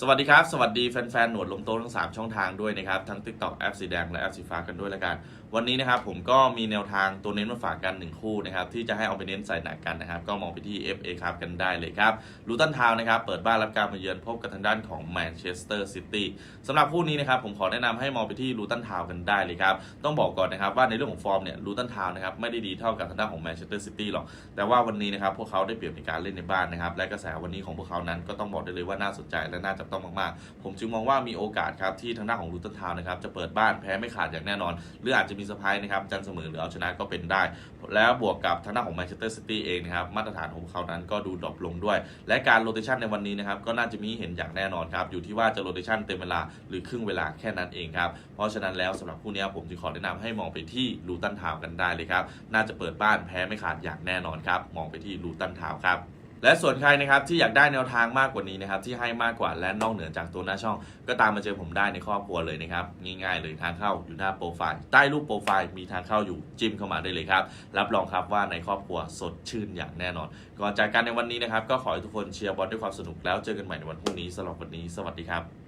สวัสดีครับ สวัสดีแฟนๆ หนวดลมโตทั้ง 3 ช่องทางด้วยนะครับ ทั้ง TikTok แอปสีแดงและแอปสีฟ้ากันด้วยละกัน วันนี้นะครับผมก็มีแนวทางตัวเน้นมาฝากกัน 1 คู่นะครับที่จะให้เอาไปเน้นใส่หนักกันนะครับ ก็มองไปที่ FA ครับกันได้เลยครับลูตันทาวนะครับ เปิดบ้านรับการมาเยือนพบกับทางด้านของแมนเชสเตอร์ซิตี้สำหรับคู่นี้นะครับผมขอแนะนำให้มองไปที่ลูตันทาวกันได้เลยครับต้องบอกก่อนนะครับว่าในเรื่องของฟอร์มเนี่ยลูตันทาวนะครับไม่ได้ดีเท่ากับทางด้านของแมนเชสเตอร์ซิตี้หรอกแต่ว่าวันนี้นะครับพวกเขาได้เปรียบในการเล่นในบ้านนะครับและกระแสวันนี้ของพวกเขานั้นก็ต้องบอกได้เลยว่าน่าสนใจและน่าจับต้องมากๆ ผมจึงมองว่ามีโอกาสครับที่ทางด้านของลูตันทาวนะครับจะเปิดบ้านแพ้ไม่ขาดอย่างแน่นอน หรืออาจจะมีเซอร์ไพรส์นะครับจันเสมอหรือเอาชนะก็เป็นได้ แล้วบวกกับทางด้านของแมนเชสเตอร์ซิตี้เองนะครับมาตรฐานของเขานั้นก็ดูดรอปลงด้วย และการโรเตชันในวันนี้นะครับก็น่าจะมีเห็นอย่างแน่นอนครับอยู่ที่ว่าจะโรเตชันเต็มเวลาหรือครึ่งเวลาแค่นั้นเองครับเพราะฉะนั้นแล้วสำหรับคู่นี้ผมจึงขอแนะนำให้มองไปที่ลูตันทาวกันได้เลยครับน่าจะเปิดบ้านแพ้ไม่ขาดอย่างแน่นอนครับมองไปที่ลูตันทาวครับ และส่วนใครนะครับที่อยากได้แนวทางมากกว่านี้นะครับที่ให้มากกว่าและนอกเหนือจากตัวหน้าช่อง ก็ตามมาเจอผมได้ในครอบครัวเลยนะครับง่ายๆเลยทางเข้าอยู่หน้าโปรไฟล์ใต้รูปโปรไฟล์มีทางเข้าอยู่จิ้มเข้ามาได้เลยครับรับรองครับว่าในครอบครัวสดชื่นอย่างแน่นอนก่อนจากกันในวันนี้นะครับก็ขอให้ทุกคนเชียร์บอลด้วยความสนุกแล้วเจอกันใหม่ในวันพรุ่งนี้สำหรับวันนี้สวัสดีครับ